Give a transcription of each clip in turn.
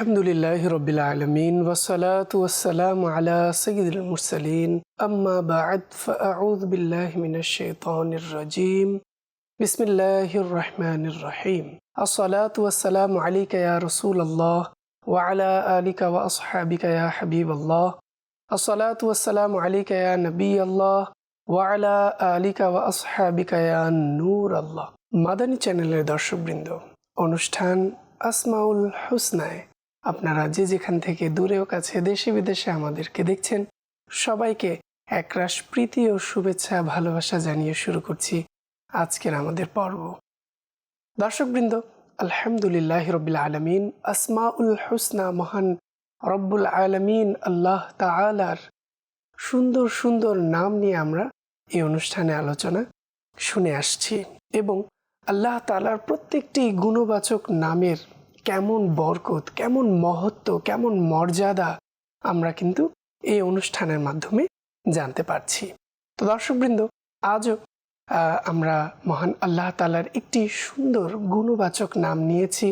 الحمد لله رب العالمين والصلاة والسلام على سيد المرسلين أما بعد فأعوذ بالله من الشيطان الرجيم بسم الله الرحمن الرحيم الصلاة والسلام عليك يا رسول الله وعلى آلك وأصحابك يا حبيب الله الصلاة والسلام عليك يا نبي الله وعلى آلك وأصحابك يا نور الله মাদানী চ্যানেলের দর্শকবৃন্দ অনুষ্ঠান আসমাউল হুসনায় আপনারা যে যেখান থেকে দূরেও কাছে দেশে বিদেশে আমাদেরকে দেখছেন, সবাইকে একরাশ প্রীতি ও শুভেচ্ছা, ভালোবাসা জানিয়ে শুরু করছি আজকের আমাদের পর্ব। দর্শকবৃন্দ, আলহামদুলিল্লাহ রবিল আলমিন, আসমাউল হুসনা, মহান রব্বুল আলমিন, আল্লাহ তালার সুন্দর সুন্দর নাম নিয়ে আমরা এই অনুষ্ঠানে আলোচনা শুনে আসছি এবং আল্লাহ তালার প্রত্যেকটি গুণবাচক নামের কেমন বরকত, কেমন মহত্ব, কেমন মর্যাদা আমরা কিন্তু এই অনুষ্ঠানের মাধ্যমে জানতে পারছি। তো দর্শকবৃন্দ, আজও আমরা মহান আল্লাহ তালার একটি সুন্দর গুণবাচক নাম নিয়েছি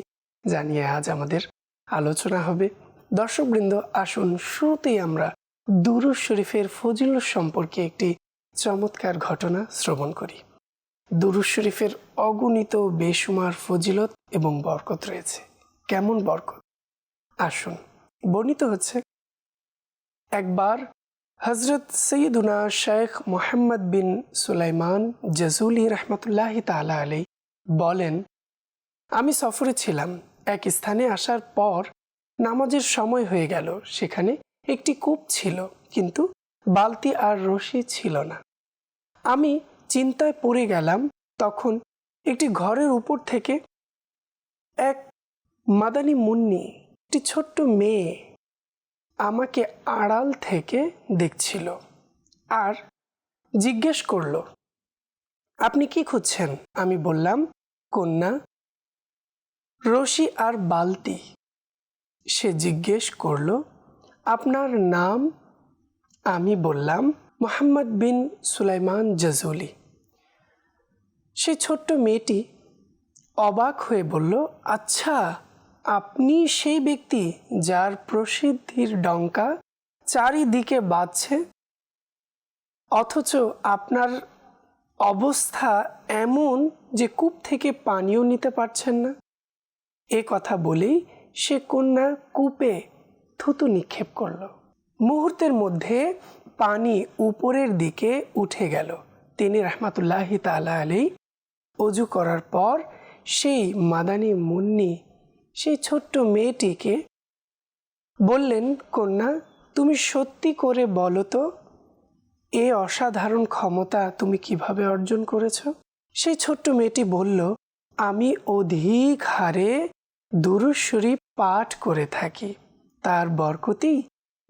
জানিয়ে আজ আমাদের আলোচনা হবে। দর্শকবৃন্দ, আসুন শুরুতেই আমরা দুরুজ শরীফের ফজিল সম্পর্কে একটি চমৎকার ঘটনা শ্রবণ করি। দুরুজ শরীফের অগণিত বেসুমার ফজিলত এবং বরকত রয়েছে। কেমন বরকত আসুন, বর্ণিত হচ্ছে, একবার হজরত সৈয়দুনা শেখ মোহাম্মদ বিন সুলাইমান জাজুলি রহমতুল্লাহ তালা আলী বলেন, আমি সফরে ছিলাম। এক স্থানে আসার পর নামাজের সময় হয়ে গেল। সেখানে একটি কূপ ছিল, কিন্তু বালতি আর রশি ছিল না। আমি চিন্তায় পড়ে গেলাম, তখন একটি ঘরের উপর থেকে এক মাদানি মুন্নি, একটি ছোট্ট মেয়ে আমাকে আড়াল থেকে দেখছিল আর জিজ্ঞেস করল, আপনি কি খুঁজছেন? আমি বললাম, কন্যা, রশি আর বালতি। সে জিজ্ঞেস করল, আপনার নাম? আমি বললাম, মোহাম্মদ বিন সুলাইমান জাজুলি। সেই ছোট্ট মেয়েটি অবাক হয়ে বলল আচ্ছা আপনি সেই ব্যক্তি যার প্রসিদ্ধির ডঙ্কা চারিদিকে বাজছে অথচ আপনার অবস্থা এমন যে কূপ থেকে পানিও নিতে পারছেন না। এ কথা বলেই সে কন্যা কূপে থুতু নিক্ষেপ করল। মুহূর্তের মধ্যে পানি উপরের দিকে উঠে গেল। তিনি রহমাতুল্লাহি তালা আলী অজু করার পর সেই মাদানি মুন্নি সেই ছোট্ট মেয়েটিকে বললেন, কন্যা, তুমি সত্যি করে বলো তো, এ অসাধারণ ক্ষমতা তুমি কীভাবে অর্জন করেছ? সেই ছোট্ট মেয়েটি বলল, আমি অধিক হারে দুরুশ্বরী পাঠ করে থাকি। তার বরকতি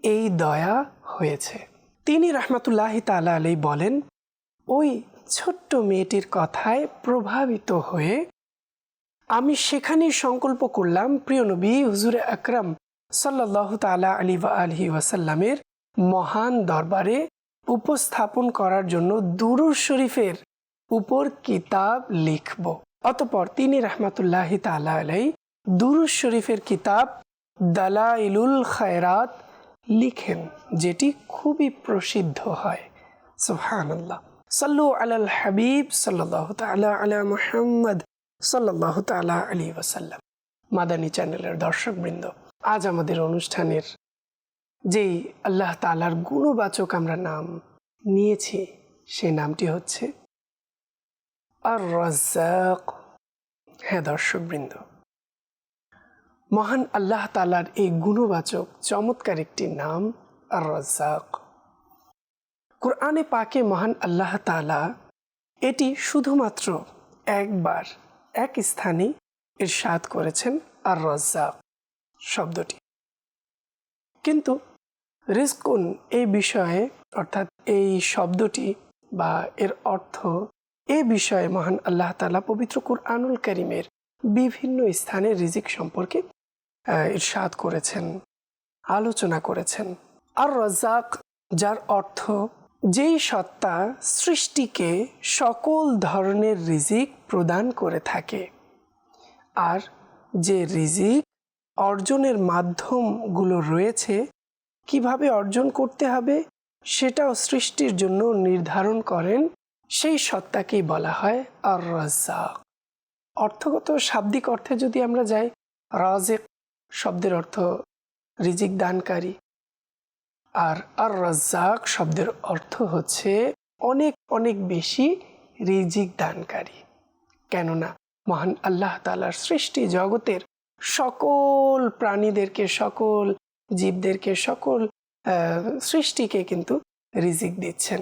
এই দয়া হয়েছে। তিনি রহমাতুল্লাহ তালা আলী বলেন, ওই ছোট্ট মেয়েটির কথায় প্রভাবিত হয়ে আমি সেখানেই সংকল্প করলাম, প্রিয় নবী, হুজুরে আকরাম সাল্লাহ তালা আলী বা আলহি ওয়াসাল্লামের মহান দরবারে উপস্থাপন করার জন্য দুরুর শরীফের উপর কিতাব লিখব। অতপর তিনি রহমাতুল্লাহ তালা আলাই দুরুজ শরীফের কিতাব দালাইলুল খায়রাত লিখেন, যেটি খুবই প্রসিদ্ধ হয়। সুবহানাল্লাহ। সাল্লু আলাল হাবিব সাল্লাহ তালা আলা মুহাম্মদ সাল্লাহ তালা আলী ওয়াসাল্লাম। মাদানী চ্যানেলের দর্শকবৃন্দ, আজ আমাদের অনুষ্ঠানের যেই আল্লাহ তালার গুণবাচক আমরা নাম নিয়েছি সেই নামটি হচ্ছে আর রাজ্জাক হ্যাঁ দর্শকবৃন্দ, মহান আল্লাহ তালার এই গুণবাচক, চমৎকার একটি নাম আর রাজ্জাক কোরআনে পাকে মহান আল্লাহ তালা এটি শুধুমাত্র একবার এক স্থানে ইরশাদ করেছেন আর রাজ্জাক শব্দটি। কিন্তু রিস্কুন এই বিষয়ে, অর্থাৎ এই শব্দটি বা এর অর্থ এ বিষয়ে মহান আল্লাহ তালা পবিত্র কুরআনুল করিমের বিভিন্ন স্থানে রিজিক সম্পর্কে ইরশাদ করেছেন, আলোচনা করেছেন। আর রাজাক যার অর্থ যেই সত্তা সৃষ্টিকে সকল ধরনের রিজিক প্রদান করে থাকে, আর যে রিজিক অর্জনের মাধ্যমগুলো রয়েছে, কীভাবে অর্জন করতে হবে সেটাও সৃষ্টির জন্য নির্ধারণ করেন, সেই সত্তাকেই বলা হয় আর রাজ্জাক অর্থগত শাব্দিক অর্থে যদি আমরা যাই রাজেক শব্দের অর্থ রিজিক দানকারী। আর আর রাজ্জাক শব্দের অর্থ হচ্ছে অনেক অনেক বেশি রিজিক দানকারী। কেননা মহান আল্লাহ তালার সৃষ্টি জগতের সকল প্রাণীদেরকে, সকল জীবদেরকে, সকল সৃষ্টিকে কিন্তু রিজিক দিচ্ছেন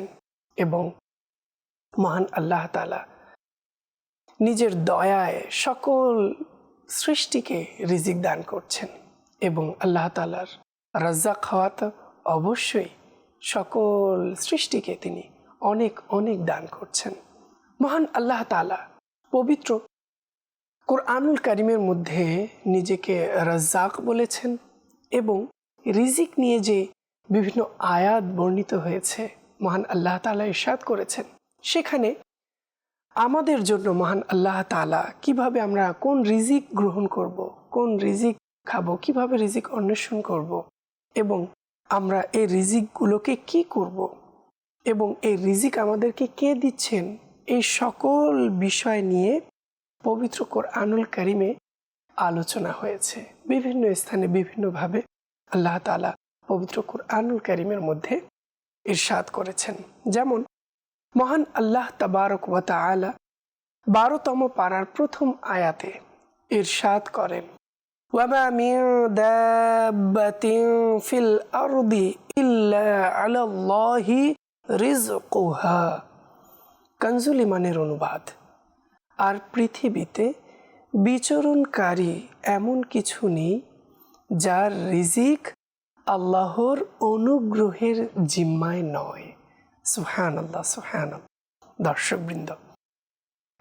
এবং মহান আল্লাহ তালা নিজের দয়ায় সকল সৃষ্টিকে রিজিক দান করছেন এবং আল্লাহ তালার রাজ্জাক হওয়া তো অবশ্যই সকল সৃষ্টিকে তিনি অনেক অনেক দান করছেন। মহান আল্লাহ তালা পবিত্র কোরআনুল কারিমের মধ্যে নিজেকে রাজ্জাক বলেছেন এবং রিজিক নিয়ে যে বিভিন্ন আয়াত বর্ণিত হয়েছে, মহান আল্লাহ তালা ইরশাদ করেছেন, সেখানে আমাদের জন্য মহান আল্লাহ তালা কীভাবে আমরা কোন রিজিক গ্রহণ করব, কোন রিজিক খাব, কীভাবে রিজিক অন্বেষণ করব এবং আমরা এই রিজিকগুলোকে কি করব? এবং এই রিজিক আমাদেরকে কে দিচ্ছেন? এই সকল বিষয় নিয়ে পবিত্র কোরআনুল কারিমে আলোচনা হয়েছে। বিভিন্ন স্থানে বিভিন্নভাবে আল্লাহ তালা পবিত্র কোরআনুল কারিমের মধ্যে ইরশাদ করেছেন। যেমন, মহান আল্লাহ তাবারক ওয়া বারোতম পাড়ার প্রথম আয়াতে ইরশাদ করেন কনজুল ইমানের অনুবাদ। আর পৃথিবীতে বিচরণকারী এমন কিছু নেই, যার রিজিক আল্লাহর অনুগ্রহের জিম্মায় নয়। সুহান আল্লাহ সুহান দর্শকবৃন্দ,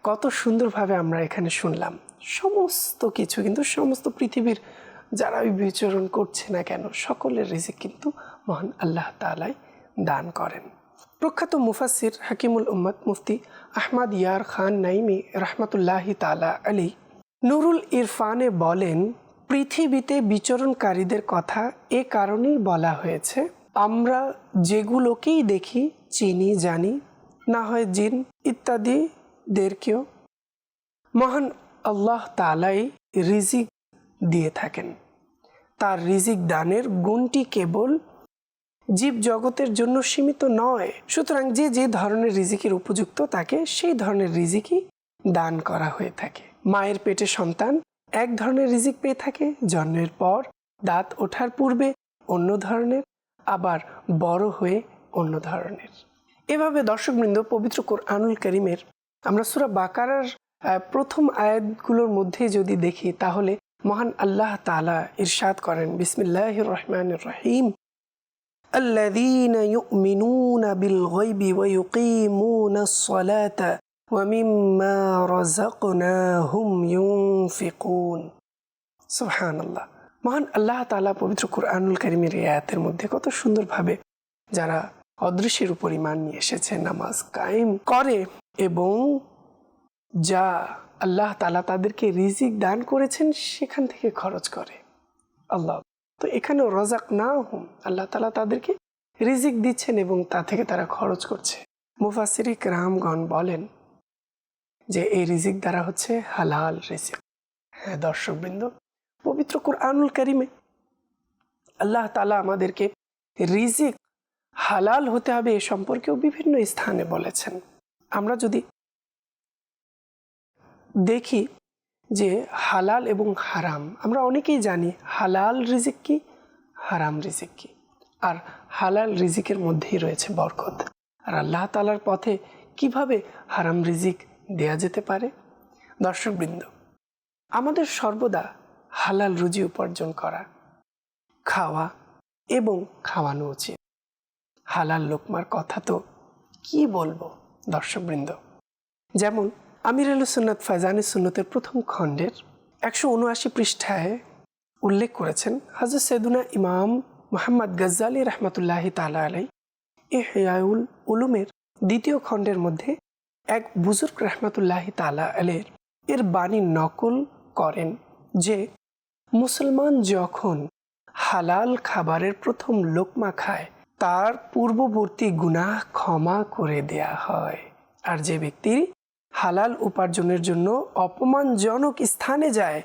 কত সুন্দরভাবে আমরা এখানে শুনলাম। সমস্ত কিছু, কিন্তু সমস্ত পৃথিবীর যারা বিচরণ করছে না কেন, সকলের রিজিক কিন্তু মহান আল্লাহ তালাই দান করেন। প্রখ্যাত মুফাসির হাকিমুল উম্মদ মুফতি আহমদ ইয়ার খান নাইমি রহমতুল্লাহি তালা আলী নুরুল ইরফানে বলেন, পৃথিবীতে বিচরণকারীদের কথা এ কারণেই বলা হয়েছে, আমরা যেগুলোকেই দেখি, চিনি, জানি, না হয় জিন ইত্যাদিদেরকেও মহান আল্লাহ তালাই রিজিক দিয়ে থাকেন। তার রিজিক দানের গুণটি কেবল জীব জগতের জন্য সীমিত নয়। সুতরাং যে যে ধরনের রিজিকের উপযুক্ত, তাকে সেই ধরনের রিজিকই দান করা হয়ে থাকে। মায়ের পেটে সন্তান এক ধরনের রিজিক পেয়ে থাকে, জন্মের পর দাঁত ওঠার পূর্বে অন্য ধরনের, আবার বড় হয়ে অন্য ধরনের। এভাবে দর্শকবৃন্দ পবিত্র কোরআনুল করিমের আমরা সুরা বাকারার প্রথম আয়াতগুলোর মধ্যে যদি দেখি, তাহলে মহান আল্লাহ তালা ইরশাদ করেন বিসমিল্লাহ রহমান রহিম। الذين يؤمنون بالغيب ويقيمون الصلاة ومما رزقناهم ينفقون سبحان الله মহান আল্লাহ তালা পবিত্র কুরআনুল করিমের রেয়াতের মধ্যে কত সুন্দরভাবে যারা অদৃশ্যের উপর ইমান নিয়ে এসেছে, নামাজ কায়েম করে এবং যা আল্লাহ তালা তাদেরকে রিজিক দান করেছেন সেখান থেকে খরচ করে। আল্লাহ, তো এখানেও রজাক না হুম আল্লাহ তালা তাদেরকে রিজিক দিচ্ছেন এবং তা থেকে তারা খরচ করছে। মুফাসিরিক রামগণ বলেন যে এই রিজিক দ্বারা হচ্ছে হালাল রিজিক। হ্যাঁ দর্শক দর্শকবৃন্দ, পবিত্র কোরআনুল করিমে আল্লাহ তালা আমাদেরকে রিজিক হালাল হতে হবে এ সম্পর্কেও বিভিন্ন স্থানে বলেছেন। আমরা যদি দেখি যে হালাল এবং হারাম। আমরা অনেকেই জানি হালাল রিজিক কি, হারাম রিজিক কি। আর হালাল রিজিকের মধ্যেই রয়েছে বরকত। আর আল্লাহ তালার পথে কীভাবে হারাম রিজিক দেয়া যেতে পারে? দর্শকবৃন্দ, আমাদের সর্বদা হালাল রুজি উপার্জন করা, খাওয়া এবং খাওয়ানো উচিত। হালাল লোকমার কথা তো কি বলব দর্শকবৃন্দ? যেমন আমির আলু সুন্নত ফাইজানি সুন্নতের প্রথম খণ্ডের একশো উনআশি পৃষ্ঠায় উল্লেখ করেছেন হাজর সৈদুনা ইমাম মোহাম্মদ গজ্জালি রহমতুল্লাহ তালা আলাই এ হেয়াউল উলুমের দ্বিতীয় খণ্ডের মধ্যে এক বুজুর্গ রহমতুল্লাহ তালা আলের এর বাণী নকল করেন যে মুসলমান যখন হালাল খাবারের প্রথম লোকমা খায়, তার পূর্ববর্তী গুনাহ ক্ষমা করে দেয়া হয়। আর যে ব্যক্তি হালাল উপার্জনের জন্য অপমানজনক স্থানে যায়।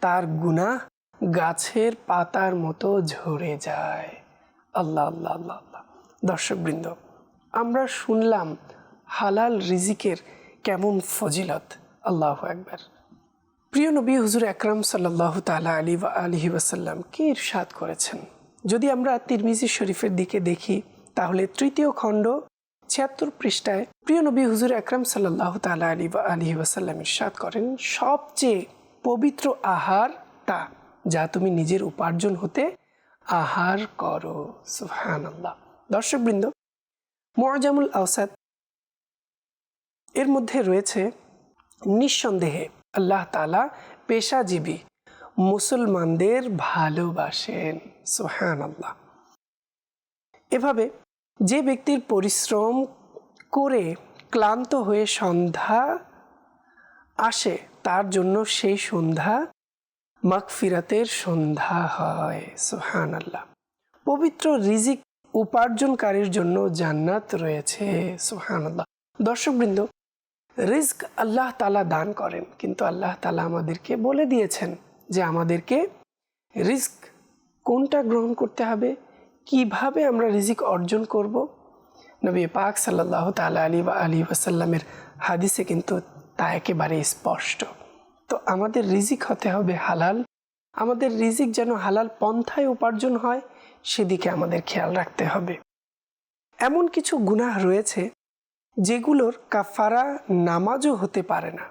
তার গুনাহ গাছের পাতার মতো ঝরে যায়। আল্লাহ আল্লাহ আল্লাহ আল্লাহ। দর্শকবৃন্দ, আমরা শুনলাম হালাল রিজিকের কেমন ফজিলত। আল্লাহ একবার প্রিয় নবী হুজুর আকরাম সাল্লাহ তালা আলী বা আলহি ওয়াসাল্লাম কি ইরশাদ করেছেন? যদি আমরা তিরমিজি শরীফের দিকে দেখি, তাহলে তৃতীয় খণ্ড ছিয়াত্তর পৃষ্ঠায় প্রিয় নবী হুজুর আকরাম সাল্লাহ তালা আলী বা আলহি ওয়াসাল্লাম ইরশাদ করেন, সবচেয়ে পবিত্র আহার তা যা তুমি নিজের উপার্জন হতে আহার করো। সুহান আল্লাহ দর্শকবৃন্দ মোয়াজামুল আওসাদ এর মধ্যে রয়েছে, নিঃসন্দেহে আল্লাহ তালা পেশাজীবী মুসলমানদের ভালোবাসেন। সোহান আল্লাহ এভাবে যে ব্যক্তির পরিশ্রম করে ক্লান্ত হয়ে সন্ধ্যা আসে, তার জন্য সেই সন্ধ্যা মাগফিরাতের সন্ধ্যা হয়। সোহান আল্লাহ পবিত্র রিজিক উপার্জনকারীর জন্য জান্নাত রয়েছে। সোহান আল্লাহ দর্শকবৃন্দ রিস্ক আল্লাহ তালা দান করেন, কিন্তু আল্লাহ তালা আমাদেরকে বলে দিয়েছেন যে আমাদেরকে রিস্ক কোনটা গ্রহণ করতে হবে? কীভাবে আমরা রিজিক অর্জন করব? নবী পাক সাল্লাহ তালা আলী বা আলী ওয়াসাল্লামের হাদিসে কিন্তু তা একেবারে স্পষ্ট। তো আমাদের রিজিক হতে হবে হালাল। আমাদের রিজিক যেন হালাল পন্থায় উপার্জন হয়, সেদিকে আমাদের খেয়াল রাখতে হবে। এমন কিছু গুনাহ রয়েছে, যেগুলোর কাফারা নামাজও হতে পারে না,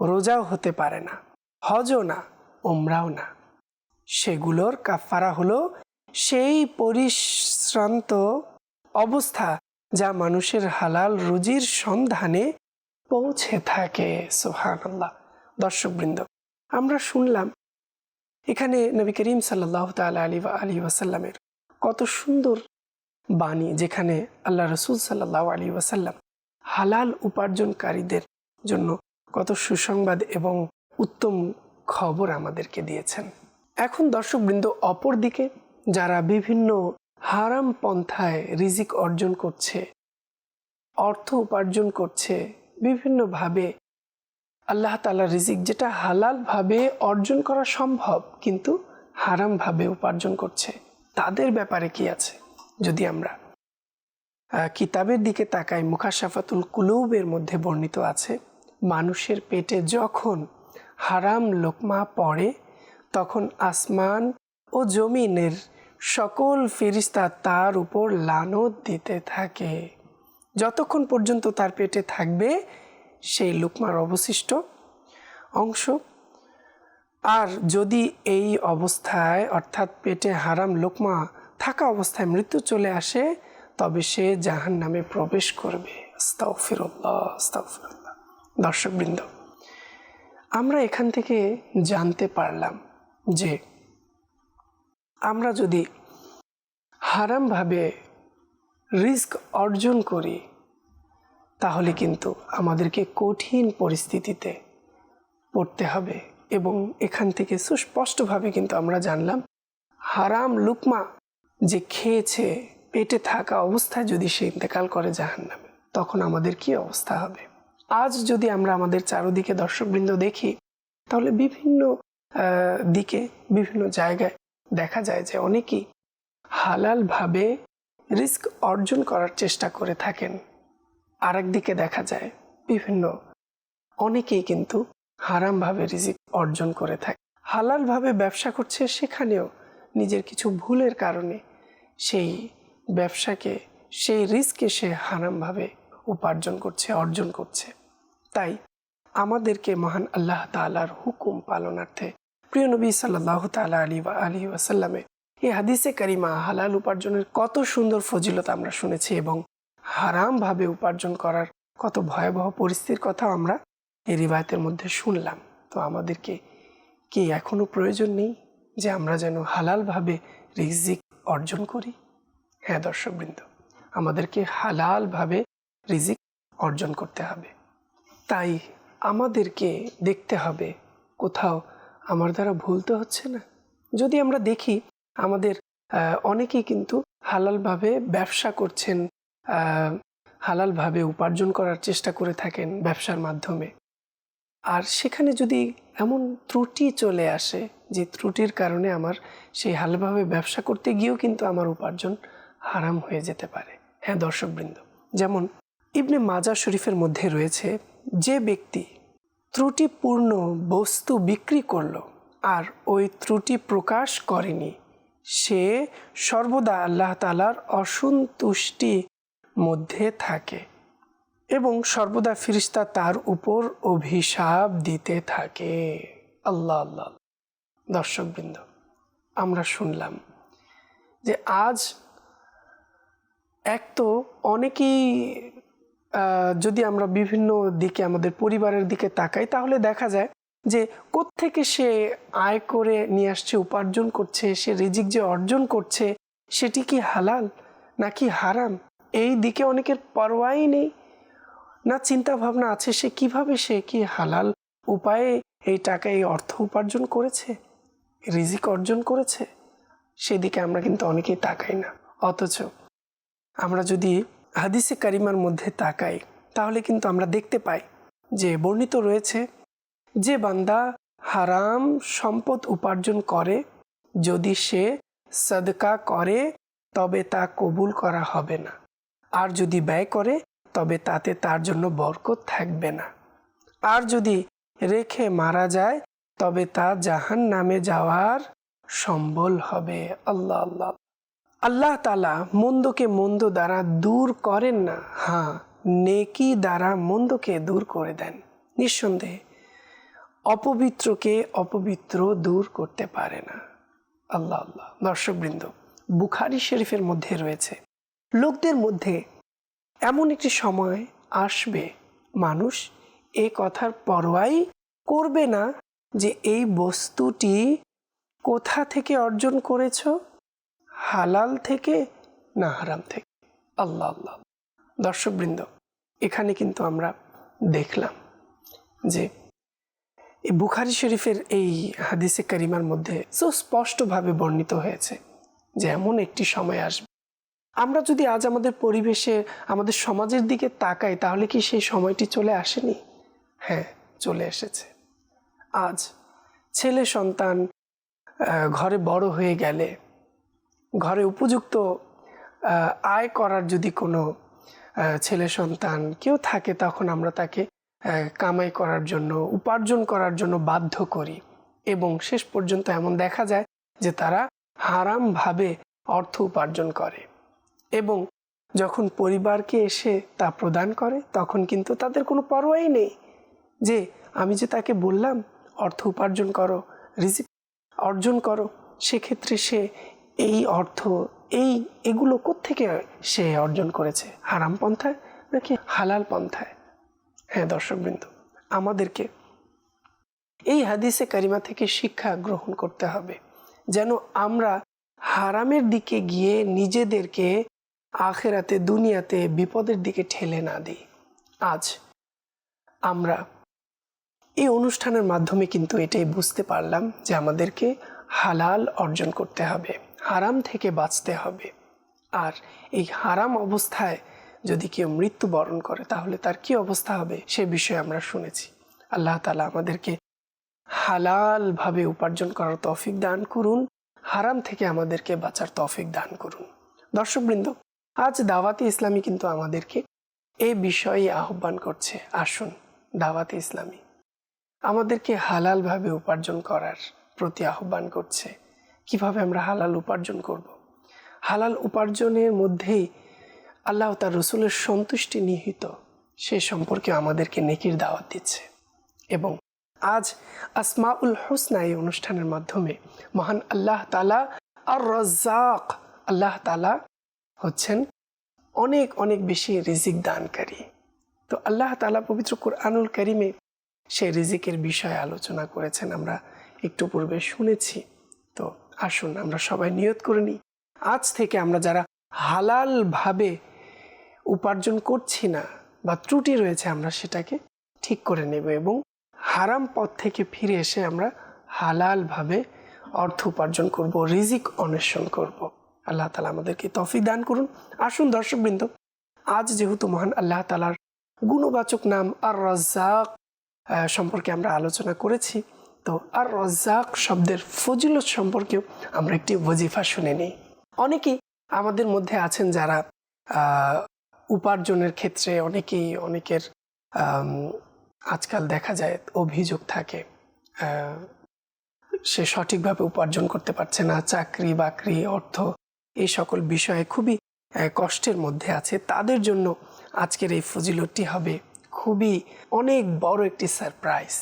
রোজাও হতে পারে না, হজও না ওমরাও না। সেগুলোর কাফারা হলো সেই পরিশ্রান্ত অবস্থা যা মানুষের হালাল রুজির সন্ধানে পৌঁছে থাকে সোহান আল্লাহ দর্শকবৃন্দ, আমরা শুনলাম এখানে নবী করিম সাল্লাহ তাল আলী আলী ওয়াসাল্লামের কত সুন্দর বাণী যেখানে আল্লাহ রসুল সাল্লাহ আলী ওয়াসাল্লাম হালাল উপার্জনকারীদের জন্য কত সুসংবাদ এবং উত্তম খবর আমাদেরকে দিয়েছেন। এখন দর্শকবৃন্দ, অপরদিকে যারা বিভিন্ন হারাম পন্থায় রিজিক অর্জন করছে, অর্থ উপার্জন করছে, বিভিন্নভাবে আল্লাহ তালা রিজিক যেটা হালালভাবে অর্জন করা সম্ভব, কিন্তু হারামভাবে উপার্জন করছে। তাদের ব্যাপারে কি আছে? যদি আমরা কিতাবের দিকে তাকাই, মুখাশাফাতুল কুলৌবের মধ্যে বর্ণিত আছে, মানুষের পেটে যখন হারাম লোকমা পড়ে, তখন আসমান ও জমিনের সকল ফিরিস্তা তার উপর লানত দিতে থাকে। যতক্ষণ পর্যন্ত তার পেটে থাকবে সেই লুকমার অবশিষ্ট অংশ। আর যদি এই অবস্থায়, অর্থাৎ পেটে হারাম লোকমা থাকা অবস্থায় মৃত্যু চলে আসে, তবে সে জাহান নামে প্রবেশ করবে। দর্শকবৃন্দ, আমরা এখান থেকে জানতে পারলাম যে আমরা যদি হারামভাবে রিস্ক অর্জন করি, তাহলে কিন্তু আমাদেরকে কঠিন পরিস্থিতিতে পড়তে হবে এবং এখান থেকে সুস্পষ্টভাবে কিন্তু আমরা জানলাম, হারাম লুকমা যে খেয়েছে, পেটে থাকা অবস্থায় যদি সে ইন্তেকাল করে জাহান নামে তখন আমাদের কি অবস্থা হবে? আজ যদি আমরা আমাদের চারোদিকে দর্শকবৃন্দ দেখি, তাহলে বিভিন্ন দিকে, বিভিন্ন জায়গায় দেখা যায় যে অনেকেই হালালভাবে রিস্ক অর্জন করার চেষ্টা করে থাকেন। আরেক দিকে দেখা যায় বিভিন্ন অনেকেই কিন্তু হারামভাবে রিজিক অর্জন করে থাকে। হালালভাবে ব্যবসা করছে সেখানেও নিজের কিছু ভুলের কারণে সেই ব্যবসাকে, সেই রিস্কে সে হারামভাবে উপার্জন করছে, অর্জন করছে। তাই আমাদেরকে মহান আল্লাহ তালার হুকুম পালনার্থে প্রিয় নবী সাল্লাহ তালা আলী বা আলী ওয়াসাল্লামে এই হাদিসে কারিমা হালাল উপার্জনের কত সুন্দর ফজিলত আমরা শুনেছি এবং হারামভাবে উপার্জন করার কত ভয়াবহ পরিস্থিতির কথা আমরা এই রিবায়তের মধ্যে শুনলাম। তো আমাদেরকে কি এখনও প্রয়োজন নেই যে আমরা যেন হালালভাবে রিজিক অর্জন করি? হ্যাঁ দর্শকবৃন্দ, আমাদেরকে হালালভাবে রিজিক অর্জন করতে হবে। তাই আমাদেরকে দেখতে হবে কোথাও আমার দ্বারা ভুল তো হচ্ছে না? যদি আমরা দেখি, আমাদের অনেকেই কিন্তু হালালভাবে ব্যবসা করছেন হালালভাবে উপার্জন করার চেষ্টা করে থাকেন ব্যবসার মাধ্যমে। আর সেখানে যদি এমন ত্রুটি চলে আসে, যে ত্রুটির কারণে আমার সেই হালভাবে ব্যবসা করতে গিয়েও কিন্তু আমার উপার্জন হারাম হয়ে যেতে পারে। হ্যাঁ দর্শকবৃন্দ? যেমন ইবনে মাজা শরীফের মধ্যে রয়েছে, যে ব্যক্তি ত্রুটিপূর্ণ বস্তু বিক্রি করল, আর ওই ত্রুটি প্রকাশ করেনি। সে সর্বদা আল্লাহ তালার অসন্তুষ্টি মধ্যে থাকে এবং সর্বদা ফিরিস্তা তার উপর অভিশাপ দিতে থাকে। আল্লাহ আল্লাহ। দর্শকবৃন্দ, আমরা শুনলাম যে আজ এক তো অনেকেই যদি আমরা বিভিন্ন দিকে আমাদের পরিবারের দিকে তাকাই, তাহলে দেখা যায় যে কোত্থেকে সে আয় করে নিয়ে আসছে, উপার্জন করছে, সে রিজিক যে অর্জন করছে, সেটি কি হালাল নাকি হারাম? এই দিকে অনেকের পরোয়াই নেই। না চিন্তা ভাবনা আছে সে কীভাবে সে কি হালাল উপায়ে এই টাকা, এই অর্থ উপার্জন করেছে, রিজিক অর্জন করেছে? সেদিকে আমরা কিন্তু অনেকেই তাকাই না। অথচ আমরা যদি হাদিসে কারিমার মধ্যে তাকাই, তাহলে কিন্তু আমরা দেখতে পাই যে বর্ণিত রয়েছে, যে বান্দা হারাম সম্পদ উপার্জন করে, যদি সে সদকা করে, তবে তা কবুল করা হবে না। আর যদি ব্যয় করে, তবে তাতে তার জন্য বরকত থাকবে না। আর যদি রেখে মারা যায়, তবে তা জাহান নামে যাওয়ার সম্বল হবে। আল্লাহ আল্লাহ। আল্লাহ তালা মন্দকে মন্দ দ্বারা দূর করেন না। হ্যাঁ নেকি দ্বারা মন্দকে দূর করে দেন। নিঃসন্দেহে, অপবিত্রকে অপবিত্র দূর করতে পারে না। আল্লাহ আল্লাহ। দর্শকবৃন্দ, বুখারি শরীফের মধ্যে রয়েছে। লোকদের মধ্যে এমন একটি সময় আসবে, মানুষ এ কথার পরোয়াই করবে না যে, এই বস্তুটি কোথা থেকে অর্জন করেছ? হালাল থেকে না হারাম থেকে? আল্লাহ আল্লাহ। দর্শকবৃন্দ, এখানে কিন্তু আমরা দেখলাম যে এই বুখারি শরীফের এই হাদিসে কারিমার মধ্যে সুস্পষ্টভাবে বর্ণিত হয়েছে যে এমন একটি সময় আসবে। আমরা যদি আজ আমাদের পরিবেশে, আমাদের সমাজের দিকে তাকাই, তাহলে কি সেই সময়টি চলে আসেনি? হ্যাঁ চলে এসেছে। আজ ছেলে সন্তান ঘরে বড় হয়ে গেলে ঘরে উপযুক্ত আয় করার যদি কোনো ছেলে সন্তান কেউ থাকে তখন আমরা তাকে কামাই করার জন্য, উপার্জন করার জন্য বাধ্য করি। এবং শেষ পর্যন্ত এমন দেখা যায় যে তারা হারামভাবে অর্থ উপার্জন করে। এবং যখন পরিবারকে এসে তা প্রদান করে, তখন কিন্তু তাদের কোনো পরোয়াই নেই যে, আমি যে তাকে বললাম, অর্থ উপার্জন করো রিজিক অর্জন করো, সেক্ষেত্রে সে এই অর্থ, এই এগুলো কোত্থেকে সে অর্জন করেছে? হারাম পন্থায় নাকি হালাল পন্থায়? হ্যাঁ দর্শকবৃন্দ, আমাদেরকে এই হাদিসে কারিমা থেকে শিক্ষা গ্রহণ করতে হবে, যেন আমরা হারামের দিকে গিয়ে নিজেদেরকে আখেরাতে, দুনিয়াতে বিপদের দিকে ঠেলে না দিই। আজ আমরা এই অনুষ্ঠানের মাধ্যমে কিন্তু এটাই বুঝতে পারলাম যে আমাদেরকে হালাল অর্জন করতে হবে। হারাম থেকে বাঁচতে হবে। আর এই হারাম অবস্থায় যদি কেউ মৃত্যুবরণ করে, তাহলে তার কি অবস্থা হবে সে বিষয়ে আমরা শুনেছি। আল্লাহ তালা আমাদেরকে হালালভাবে উপার্জন করার তৌফিক দান করুন, হারাম থেকে আমাদেরকে বাঁচার তৌফিক দান করুন। দর্শকবৃন্দ, আজ দাওয়াতে ইসলামী কিন্তু আমাদেরকে এই বিষয়ে আহ্বান করছে। আসুন, দাওয়াতে ইসলামী। আমাদেরকে হালালভাবে উপার্জন করার প্রতি আহ্বান করছে। কীভাবে আমরা হালাল উপার্জন করব। হালাল উপার্জনের মধ্যেই আল্লাহ তার রসুলের সন্তুষ্টি নিহিত। সে সম্পর্কে আমাদেরকে নেকির দাওয়াত দিচ্ছে। এবং আজ আসমাউল হোসনা এই অনুষ্ঠানের মাধ্যমে মহান আল্লাহ তালা আর রাজ্জাক আল্লাহ তালা হচ্ছেন অনেক অনেক বেশি রিজিক দানকারী। তো আল্লাহ তালা পবিত্র কুরআনুল করিমে সে রিজিকের বিষয়ে আলোচনা করেছেন, আমরা একটু পূর্বে শুনেছি। তো আসুন, আমরা সবাই নিয়ত করে নিই। আজ থেকে আমরা যারা হালালভাবে উপার্জন করছি না বা ত্রুটি রয়েছে, আমরা সেটাকে ঠিক করে নেব এবং হারাম পথ থেকে ফিরে এসে আমরা হালালভাবে অর্থ উপার্জন করব, রিজিক অন্বেষণ করব। আল্লাহ তালা আমাদেরকে তফি দান করুন। আসুন দর্শকবৃন্দ, আজ যেহেতু মহান আল্লাহ তালার গুণবাচক নাম আর রাজ্জাক সম্পর্কে আমরা আলোচনা করেছি তো আর রাজ্জাক শব্দের ফজিলত সম্পর্কেও আমরা একটি ওজিফা শুনে নিই। অনেকেই আমাদের মধ্যে আছেন যারা উপার্জনের ক্ষেত্রে অনেকেই অনেকের আজকাল দেখা যায় অভিযোগ থাকে সে সঠিকভাবে উপার্জন করতে পারছে না, চাকরি বাকরি, অর্থ এই সকল বিষয়ে খুবই কষ্টের মধ্যে আছে। তাদের জন্য আজকের এই ফজিলতটি হবে খুবই অনেক বড় একটি সারপ্রাইজ।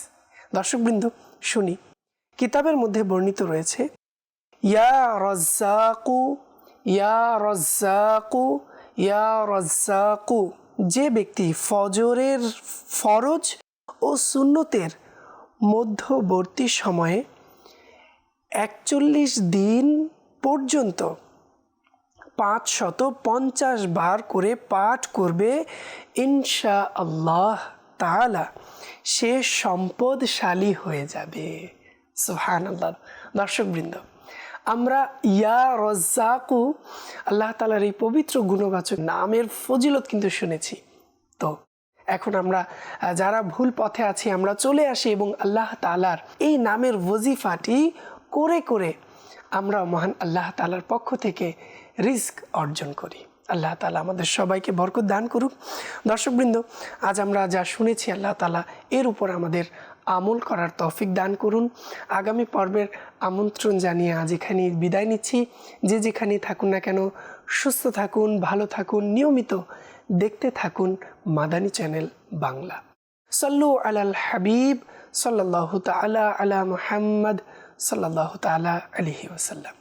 দর্শকবৃন্দ শুনি। কিতাবের মধ্যে বর্ণিত রয়েছে, ইয়া রজ্জাকু ইয়া রজ্জাকু ইয়া রজ্জাকু, যে ব্যক্তি ফজরের ফরজ ও সুন্নতের মধ্যবর্তী সময়ে একচল্লিশ দিন পর্যন্ত পাঁচ শত পঞ্চাশ বার করে পাঠ করবে ইনশা আল্লাহ তাআলা, সে সম্পদশালী হয়ে যাবে। সোহান আল্লাহ দর্শকবৃন্দ, আমরা ইয়া রজ্জাকু, আল্লাহ তালার এই পবিত্র গুণবাচক নামের ফজিলত কিন্তু শুনেছি। তো এখন আমরা যারা ভুল পথে আছি, আমরা চলে আসি এবং আল্লাহ তালার এই নামের ওজিফাটি করে করে আমরা মহান আল্লাহ তালার পক্ষ থেকে রিস্ক অর্জন করি। আল্লাহ তালা আমাদের সবাইকে বরকত দান করুক। দর্শকবৃন্দ, আজ আমরা যা শুনেছি আল্লাহ তালা এর উপর আমাদের আমল করার তৌফিক দান করুন। আগামী পর্বের আমন্ত্রণ জানিয়ে আজ এখানে বিদায় নিচ্ছি। যে যেখানেই থাকুন না কেন, সুস্থ থাকুন, ভালো থাকুন, নিয়মিত দেখতে থাকুন মাদানী চ্যানেল বাংলা। সাল্লু আলাল হাবিব সাল্লাহ তালা আলা মুহাম্মদ সাল্লাহ তালা আলহি ওসাল্লাম